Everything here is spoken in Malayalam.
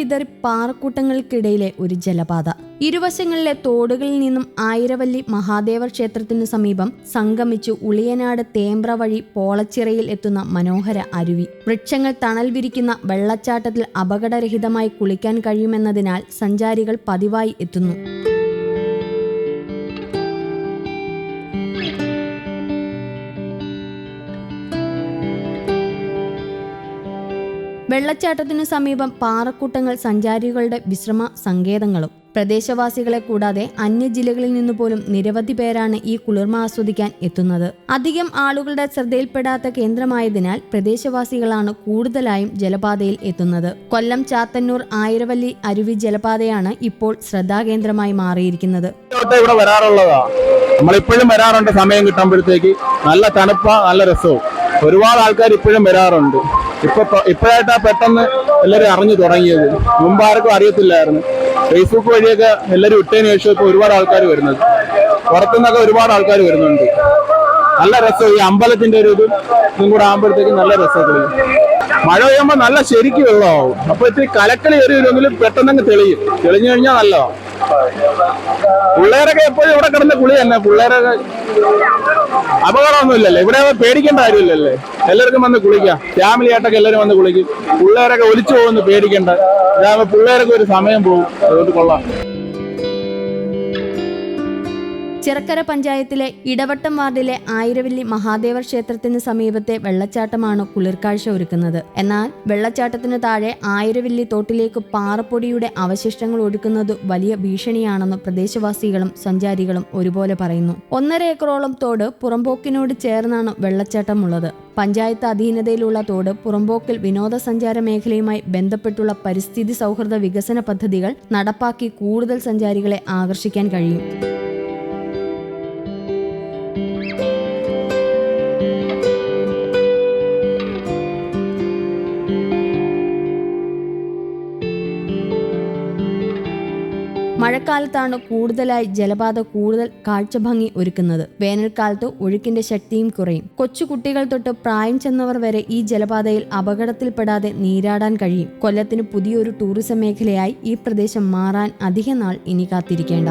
വഴിതെറി പാറക്കൂട്ടങ്ങൾക്കിടയിലെ ഒരു ജലപാത. ഇരുവശങ്ങളിലെ തോടുകളിൽ നിന്നും ആയിരവല്ലി മഹാദേവ ക്ഷേത്രത്തിനു സമീപം സംഗമിച്ചു ഉളിയനാട് തേമ്പ്ര വഴി പോളച്ചിറയിൽ എത്തുന്ന മനോഹര അരുവി. വൃക്ഷങ്ങൾ തണൽ വിരിക്കുന്ന വെള്ളച്ചാട്ടത്തിൽ അപകടരഹിതമായി കുളിക്കാൻ കഴിയുമെന്നതിനാൽ സഞ്ചാരികൾ പതിവായി എത്തുന്നു. വെള്ളച്ചാട്ടത്തിനു സമീപം പാറക്കൂട്ടങ്ങൾ സഞ്ചാരികളുടെ വിശ്രമ സങ്കേതങ്ങളും. പ്രദേശവാസികളെ കൂടാതെ അന്യ ജില്ലകളിൽ നിന്നു പോലും നിരവധി പേരാണ് ഈ കുളിർമ ആസ്വദിക്കാൻ എത്തുന്നത്. അധികം ആളുകളുടെ ശ്രദ്ധയിൽപ്പെടാത്ത കേന്ദ്രമായതിനാൽ പ്രദേശവാസികളാണ് കൂടുതലായും ജലപാതയിൽ എത്തുന്നത്. കൊല്ലം ചാത്തന്നൂർ ആയിരവല്ലി അരുവി ജലപാതയാണ് ഇപ്പോൾ ശ്രദ്ധാകേന്ദ്രമായി മാറിയിരിക്കുന്നത്. ഇവിടെ വരാറുള്ളതാ. നമ്മളിപ്പോഴും വരാറുണ്ട്. സമയം കിട്ടുമ്പോഴത്തേക്ക് നല്ല തണുപ്പ നല്ല രസവും. ഒരുപാട് ആൾക്കാർ ഇപ്പോഴും വരാറുണ്ട്. ഇപ്പൊ ഇപ്പോഴായിട്ടാ പെട്ടെന്ന് എല്ലാവരും അറിഞ്ഞു തുടങ്ങിയത്. മുമ്പ് ആർക്കും അറിയത്തില്ലായിരുന്നു. ഫേസ്ബുക്ക് വഴിയൊക്കെ എല്ലാവരും ഇട്ടതിന് ശേഷം ഇപ്പൊ ഒരുപാട് ആൾക്കാർ വരുന്നത്. പുറത്തുനിന്നൊക്കെ ഒരുപാട് ആൾക്കാർ വരുന്നുണ്ട്. നല്ല രസം. ഈ അമ്പലത്തിന്റെ ഒരു ഇതും ഇതും കൂടെ ആകുമ്പോഴത്തേക്കും നല്ല രസത്തിൽ മഴ പെയ്യുമ്പോൾ നല്ല ശരിക്കും വെള്ളമാവും. അപ്പൊ ഇത്തിരി കലക്കളി കയറിയില്ലെങ്കിലും പെട്ടെന്ന് തെളിയും. തെളിഞ്ഞു കഴിഞ്ഞാൽ നല്ലതാണ് പിള്ളേരൊക്കെ എപ്പോഴും ഇവിടെ കിടന്ന കുളി തന്നെ പിള്ളേരൊക്കെ അപകടമൊന്നുമില്ലല്ലേ? ഇവിടെ പേടിക്കേണ്ട കാര്യമില്ലല്ലേ? എല്ലാവർക്കും വന്ന് കുളിക്കാം. ഫാമിലി ആയിട്ടൊക്കെ എല്ലാവരും വന്ന് കുളിക്കും. പിള്ളേരൊക്കെ ഒലിച്ചു പോകുന്നു പേടിക്കേണ്ട. പിള്ളേരൊക്കെ ഒരു സമയം പോകും. അതുകൊണ്ട് കൊള്ളാം. ചിറക്കര പഞ്ചായത്തിലെ ഇടവട്ടം വാർഡിലെ ആയിരവല്ലി മഹാദേവ ക്ഷേത്രത്തിന് സമീപത്തെ വെള്ളച്ചാട്ടമാണ് കുളിർക്കാഴ്ച ഒരുക്കുന്നത്. എന്നാൽ വെള്ളച്ചാട്ടത്തിന് താഴെ ആയിരവല്ലി തോട്ടിലേക്ക് പാറപ്പൊടിയുടെ അവശിഷ്ടങ്ങൾ ഒഴുക്കുന്നത് വലിയ ഭീഷണിയാണെന്ന് പ്രദേശവാസികളും സഞ്ചാരികളും ഒരുപോലെ പറയുന്നു. ഒന്നര ഏക്കറോളം തോട് പുറമ്പോക്കിനോട് ചേർന്നാണ് വെള്ളച്ചാട്ടമുള്ളത്. പഞ്ചായത്ത് അധീനതയിലുള്ള തോട് പുറമ്പോക്കിൽ വിനോദസഞ്ചാര മേഖലയുമായി ബന്ധപ്പെട്ടുള്ള പരിസ്ഥിതി സൗഹൃദ വികസന പദ്ധതികൾ നടപ്പാക്കി കൂടുതൽ സഞ്ചാരികളെ ആകർഷിക്കാൻ കഴിയും. മഴക്കാലത്താണ് കൂടുതലായി ജലപാത കൂടുതൽ കാഴ്ചഭംഗി ഒരുക്കുന്നത്. വേനൽക്കാലത്ത് ഒഴുക്കിന്റെ ശക്തിയും കുറയും. കൊച്ചുകുട്ടികൾ തൊട്ട് പ്രായം ചെന്നവർ വരെ ഈ ജലപാതയിൽ അപകടത്തിൽപ്പെടാതെ നീരാടാൻ കഴിയും. കൊല്ലത്തിന് പുതിയൊരു ടൂറിസം മേഖലയായി ഈ പ്രദേശം മാറാൻ അധിക നാൾ ഇനി കാത്തിരിക്കേണ്ട.